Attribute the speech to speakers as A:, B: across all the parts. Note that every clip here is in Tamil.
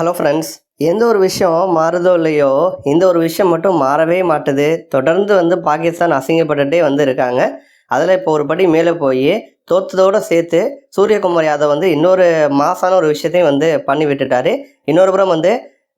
A: ஹலோ ஃப்ரெண்ட்ஸ் எந்த ஒரு விஷயம் மாறுதோ இல்லையோ இந்த ஒரு விஷயம் மட்டும் மாறவே மாட்டுது. தொடர்ந்து வந்து பாகிஸ்தான் அசிங்கப்பட்டுட்டே வந்து இருக்காங்க. அதில் இப்போ ஒரு படி மேலே போய் தோத்ததோடு சேர்த்து சூரியகுமார் யாதவ் வந்து இன்னொரு மாசான ஒரு விஷயத்தையும் வந்து பண்ணி விட்டுட்டாரு இன்னொரு புறம் வந்து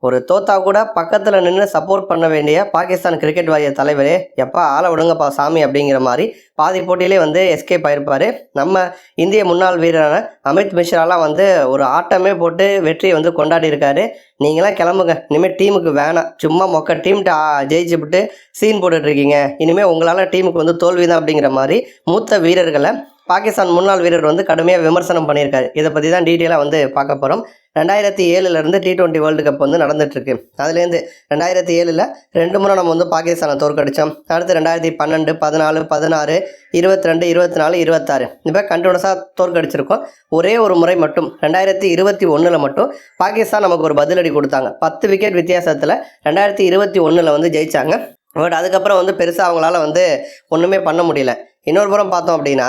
A: ஒரு தோத்தா கூட பக்கத்தில் நின்று சப்போர்ட் பண்ண வேண்டிய பாகிஸ்தான் கிரிக்கெட் வாரிய தலைவரே எப்பா ஆளை விடுங்கப்பா சாமி அப்படிங்கிற மாதிரி பாதி போட்டியிலே வந்து எஸ்கேப் ஆயிருப்பார். நம்ம இந்திய முன்னாள் வீரரான அமித் மிஸ்ராலாம் வந்து ஒரு ஆட்டமே போட்டு வெற்றியை வந்து கொண்டாடி இருக்காரு நீங்களாம் கிளம்புங்க. இனிமேல் டீமுக்கு வேணாம். சும்மா மொக்க டீம்கிட்ட ஜெயிச்சுவிட்டு சீன் போட்டுட்ருக்கீங்க இனிமேல் உங்களால் டீமுக்கு வந்து தோல்வி தான் அப்படிங்கிற மாதிரி மூத்த வீரர்களை பாகிஸ்தான் முன்னாள் வீரர் வந்து கடுமையாக விமர்சனம் பண்ணியிருக்காரு. இதை பற்றி தான் டீட்டெயிலாக வந்து பார்க்க போகிறோம் ரெண்டாயிரத்தி ஏழுலேருந்து டி டுவெண்ட்டி வேர்ல்டு கப் வந்து நடந்துட்டுருக்கு. அதுலேருந்து ரெண்டாயிரத்தி ஏழில் ரெண்டு முறை நம்ம வந்து பாகிஸ்தானை தோற்கடித்தோம் அடுத்து ரெண்டாயிரத்தி பன்னெண்டு பதினாலு பதினாறு இருபத்தி ரெண்டு இருபத்தி நாலு இருபத்தாறு இப்போ கண்டினியூஸாக தோற்கடிச்சிருக்கோம். ஒரே ஒரு முறை மட்டும் ரெண்டாயிரத்தி இருபத்தி ஒன்றில் மட்டும் பாகிஸ்தான் நமக்கு ஒரு பதிலடி கொடுத்தாங்க. பத்து விக்கெட் வித்தியாசத்தில் ரெண்டாயிரத்தி இருபத்தி ஒன்றில் வந்து ஜெயித்தாங்க பட் அதுக்கப்புறம் வந்து பெருசாக அவங்களால வந்து ஒன்றுமே பண்ண முடியல. இன்னொரு புறம் பார்த்தோம் அப்படின்னா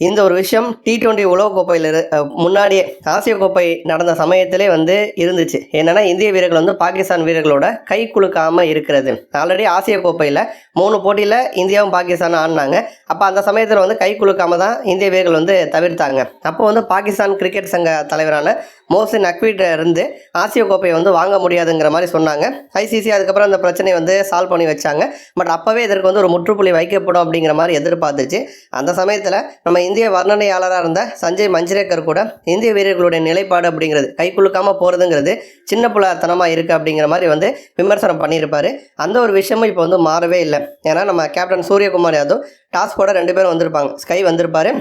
A: இந்த ஒரு விஷயம் டி டுவெண்ட்டி உலகக்கோப்பையில் இரு முன்னாடியே ஆசிய கோப்பை நடந்த சமயத்திலே வந்து இருந்துச்சு. என்னென்னா இந்திய வீரர்கள் வந்து பாகிஸ்தான் வீரர்களோட கை குலுக்காமல் இருக்கிறது. ஆல்ரெடி ஆசிய கோப்பையில் மூணு போட்டியில் இந்தியாவும் பாகிஸ்தானும் ஆடினாங்க. அப்போ அந்த சமயத்தில் வந்து கை குலுக்காமல் தான் இந்திய வீரர்கள் வந்து தவிர்த்தாங்க. அப்போ வந்து பாகிஸ்தான் கிரிக்கெட் சங்க தலைவரான மோசின் அக்விட்ட இருந்து ஆசிய கோப்பையை வந்து வாங்க முடியாதுங்கிற மாதிரி சொன்னாங்க. ஐசிசி அதுக்கப்புறம் அந்த பிரச்சனையை வந்து சால்வ் பண்ணி வச்சாங்க. பட் அப்போவே இதற்கு வந்து ஒரு முற்றுப்புள்ளி வைக்கப்படும் அப்படிங்கிற மாதிரி எதிர்பார்த்துச்சு. அந்த சமயத்தில் நம்ம இந்திய வர்ணனையாளராக இருந்த சஞ்சய் மஞ்சிரேக்கர் கூட இந்திய வீரர்களுடைய நிலைப்பாடு அப்படிங்கிறது கை குலுக்காமல் போகிறதுங்கிறது சின்ன புலத்தனமாக இருக்குது அப்படிங்கிற மாதிரி வந்து விமர்சனம் பண்ணியிருப்பாரு. அந்த ஒரு விஷயமும் இப்போ வந்து மாறவே இல்லை. ஏன்னா நம்ம கேப்டன் சூரியகுமார் யாதவ் டாஸ்கோட ரெண்டு பேரும் வந்திருப்பாங்க. ஸ்கை வந்திருப்பாரு.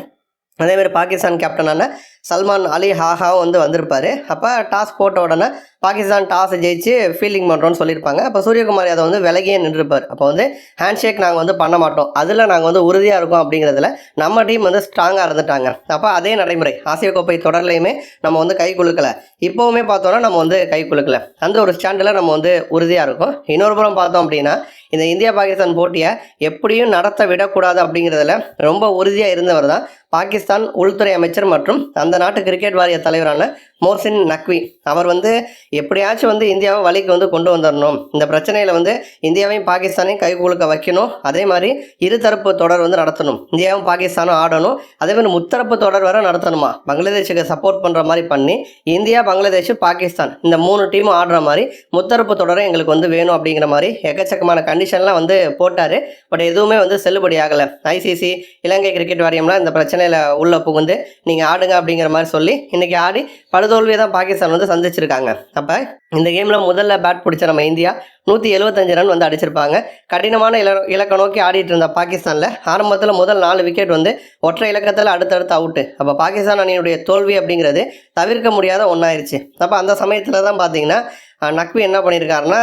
A: அதேமாதிரி பாகிஸ்தான் கேப்டனான சல்மான் அலி ஹாஹாவும் வந்து வந்திருப்பார். அப்போ டாஸ் போட்ட உடனே பாகிஸ்தான் டாஸ் ஜெயிச்சு ஃபீல்டிங் பண்ணுறோன்னு சொல்லியிருப்பாங்க. அப்போ சூரியகுமார் யாதவ் வந்து விலகியே நின்றுருப்பார் அப்போ வந்து ஹேண்ட் ஷேக் நாங்கள் வந்து பண்ண மாட்டோம். அதில் நாங்கள் வந்து உறுதியாக இருக்கோம் அப்படிங்கிறதுல நம்ம டீம் வந்து ஸ்ட்ராங்காக இருந்துட்டாங்க. அப்போ அதே நடைமுறை. ஆசிய கோப்பை தொடர்லையுமே நம்ம வந்து கை குலுக்கலை. இப்போவுமே பார்த்தோன்னா நம்ம வந்து கை குலுக்கல. அந்த ஒரு ஸ்டாண்டில் நம்ம வந்து உறுதியாக இருக்கும். இன்னொரு புறம் பார்த்தோம் அப்படின்னா இந்த இந்தியா பாகிஸ்தான் போட்டியை எப்படியும் நடத்த விடக்கூடாது அப்படிங்கிறதுல ரொம்ப உறுதியாக இருந்தவர் தான் பாகிஸ்தான் உள்துறை அமைச்சர் மற்றும் அந்த நாட்டு கிரிக்கெட் வாரிய தலைவரான மோர்சின் நக்வி. அவர் வந்து எப்படியாச்சும் வந்து இந்தியாவை வழிக்கு வந்து கொண்டு வந்துடணும் இந்த பிரச்சனையில் வந்து இந்தியாவையும் பாகிஸ்தானையும் கைகுலுக்க வைக்கணும். அதே மாதிரி இருதரப்பு தொடர் வந்து நடத்தணும். இந்தியாவும் பாகிஸ்தானும் ஆடணும். அதே மாதிரி முத்தரப்பு தொடர் வர நடத்தணுமா? பங்களாதேஷுக்கு சப்போர்ட் பண்ணுற மாதிரி பண்ணி இந்தியா பங்களாதேஷ் பாகிஸ்தான் இந்த மூணு டீமும் ஆடுற மாதிரி முத்தரப்பு தொடரை எங்களுக்கு வந்து வேணும் அப்படிங்கிற மாதிரி எக்கச்சக்கமான கண்டிஷன்லாம் வந்து போட்டார். பட் எதுவுமே வந்து செல்லுபடி ஆகலை. ஐசிசி இலங்கை கிரிக்கெட் வாரியம்லாம் இந்த பிரச்சனையில் உள்ள புகுந்து நீங்கள் ஆடுங்க அப்படிங்கிற மாதிரி சொல்லி இன்றைக்கி ஆடி படுதோல்வியை தான் பாகிஸ்தான் வந்து சந்திச்சிருக்காங்க. அப்போ இந்த கேமில் முதல்ல பேட் பிடிச்ச நம்ம இந்தியா நூற்றி எழுபத்தஞ்சு ரன் வந்து அடிச்சிருப்பாங்க. கடினமான இல இலக்கை நோக்கி ஆடிட்டு இருந்த பாகிஸ்தானில் ஆரம்பத்தில் முதல் நாலு விக்கெட் வந்து ஒற்றை இலக்கத்தில் அடுத்தடுத்து அவுட்டு அப்போ பாகிஸ்தான் அணியுடைய தோல்வி அப்படிங்கிறது தவிர்க்க முடியாத ஒன்றாயிருச்சு அப்போ அந்த சமயத்தில் தான் பார்த்தீங்கன்னா நக்வி என்ன பண்ணியிருக்காருன்னா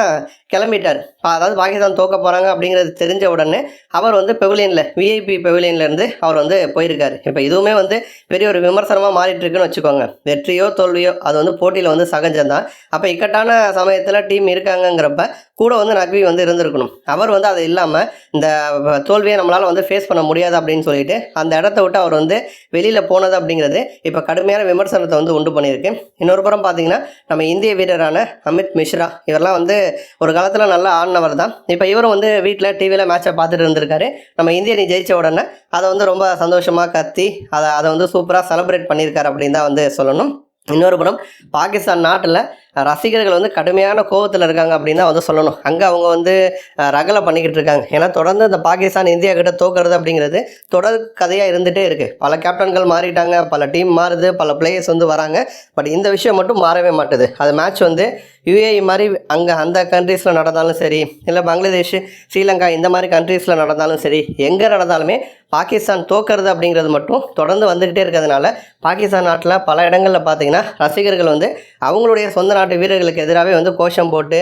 A: கிளம்பிட்டார். பா- அதாவது பாகிஸ்தான் தோக்க போகிறாங்க அப்படிங்கிறது தெரிஞ்ச உடனே அவர் வந்து பெவிலியனில் விஐபி பெவிலியன்லேருந்து அவர் வந்து போயிருக்காரு. இப்போ இதுவுமே வந்து பெரிய ஒரு விமர்சனமாக மாறிட்டுருக்குன்னு வச்சுக்கோங்க. வெற்றியோ தோல்வியோ அது வந்து போட்டியில் வந்து சகஜம்தான். அப்போ இக்கட்டான சமயத்தில் டீம் இருக்காங்கங்கிறப்ப கூட வந்து நக்வி வந்து இருந்திருக்கணும். அவர் வந்து அது இல்லாமல் இந்த வ- தோல்வியை நம்மளால் வந்து ஃபேஸ் பண்ண முடியாது அப்படின்னு சொல்லிட்டு அந்த இடத்த விட்டு அவர் வந்து வெளியில் போனது அப்படிங்கிறது இப்போ கடுமையான விமர்சனத்தை வந்து உண்டு பண்ணியிருக்கு. இன்னொரு புறம் பார்த்தீங்கன்னா நம்ம இந்திய வீரரான அமித் மிஸ்ரா இவரெல்லாம் வந்து ஒரு காலத்தில் நல்லா ஆடினவர் தான். இப்போ இவரும் வந்து வீட்டில் டிவியில் மேட்சை பார்த்துட்டு இருந்திருக்காரு. நம்ம இந்திய அணி ஜெயிச்ச உடனே அதை வந்து ரொம்ப சந்தோஷமாக கத்தி அதை அதை வந்து சூப்பராக செலிப்ரேட் பண்ணியிருக்காரு அப்படின்னு தான் வந்து சொல்லணும். இன்னொரு புறம் பாகிஸ்தான் நாட்டில் ரசிகர்கள் வந்து கடுமையான கோபத்தில் இருக்காங்க அப்படின்னு தான் வந்து சொல்லணும். அங்கே அவங்க வந்து ரகலை பண்ணிக்கிட்டு இருக்காங்க. ஏன்னா தொடர்ந்து இந்த பாகிஸ்தான் இந்தியா கிட்ட தோக்கிறது அப்படிங்கிறது தொடர் கதையாக இருந்துகிட்டே இருக்குது பல கேப்டன்கள் மாறிட்டாங்க பல டீம் மாறுது பல பிளேயர்ஸ் வந்து வராங்க. பட் இந்த விஷயம் மட்டும் மாறவே மாட்டுது. அது மேட்ச் வந்து யுஏஇ மாதிரி அங்கே அந்த கண்ட்ரீஸில் நடந்தாலும் சரி இல்லை பங்களாதேஷ் ஸ்ரீலங்கா இந்த மாதிரி கண்ட்ரீஸில் நடந்தாலும் சரி எங்கே நடந்தாலுமே பாகிஸ்தான் தோக்கிறது அப்படிங்கிறது மட்டும் தொடர்ந்து வந்துக்கிட்டே இருக்கிறதுனால பாகிஸ்தான் நாட்டில் பல இடங்களில் பார்த்தீங்கன்னா ரசிகர்கள் வந்து அவங்களுடைய சொந்த நாட்டு வீரர்களுக்கு எதிராகவே வந்து கோஷம் போட்டு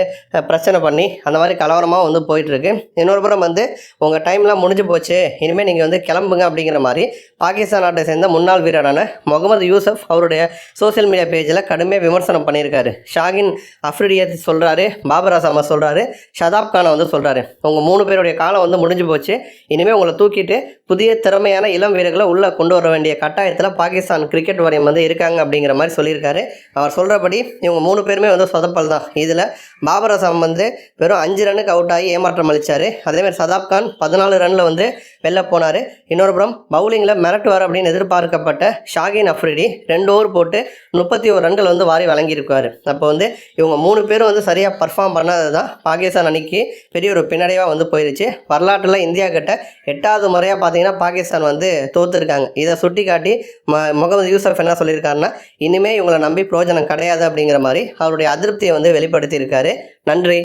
A: பிரச்சனை பண்ணி அந்த மாதிரி கலவரமாக வந்து போயிட்டுருக்கு. இன்னொரு புறம் வந்து உங்கள் டைம்லாம் முடிஞ்சு போச்சு இனிமேல் நீங்கள் வந்து கிளம்புங்க அப்படிங்கிற மாதிரி பாகிஸ்தான் நாட்டை சேர்ந்த முன்னாள் வீரரான முகமது யூசப் அவருடைய சோஷியல் மீடியா பேஜில் கடுமையாக விமர்சனம் பண்ணியிருக்காரு. ஷாகின் அஃப்ரிடியை சொல்கிறாரு பாபர் அசாமா சொல்கிறாரு ஷதாப் கானை வந்து சொல்கிறாரு உங்கள் மூணு பேருடைய காலம் வந்து முடிஞ்சு போச்சு இனிமேல் உங்களை தூக்கிட்டு புதிய திறமையான இளம் வீரர்களை உள்ளே கொண்டு வர வேண்டிய கட்டாயத்தில் பாகிஸ்தான் கிரிக்கெட் வாரியம் வந்து இருக்காங்க அப்படிங்கிற மாதிரி சொல்லியிருக்காரு. அவர் சொல்கிறபடி இவங்க மூணு பேருமே வந்து சொதப்பல் தான். இதில் பாபர் அசாம் வந்து வெறும் அஞ்சு ரன்னுக்கு அவுட் ஆகி ஏமாற்றம் அளித்தார் அதேமாதிரி சதாப் கான் பதினாலு ரனில் வந்து வெளில போனார். இன்னொரு புறம் பவுலிங்கில் மிரட்டுவார் அப்படின்னு எதிர்பார்க்கப்பட்ட ஷாகின் அஃப்ரிடி ரெண்டு ஓவர் போட்டு முப்பத்தி ஒரு ரன்கள் வந்து வாரி வழங்கியிருக்காரு. அப்போ வந்து இவங்க மூணு பேரும் வந்து சரியாக பர்ஃபார்ம் பண்ணாதது தான் பாகிஸ்தான் அணிக்கு பெரிய ஒரு பின்னடைவாக வந்து போயிருச்சு. வரலாற்றில் இந்தியா கிட்ட எட்டாவது முறையாக பார்த்தீங்கன்னா பாகிஸ்தான் வந்து தோத்துருக்காங்க. இதை சுட்டி காட்டி ம முகமது யூசப் என்ன சொல்லியிருக்காருன்னா இனிமேல் இவங்களை நம்பி பிரயோஜனம் கிடையாது அப்படிங்கிற மாதிரி அவருடைய அதிருப்தியை வந்து வெளிப்படுத்தியிருக்காரு. நன்றி.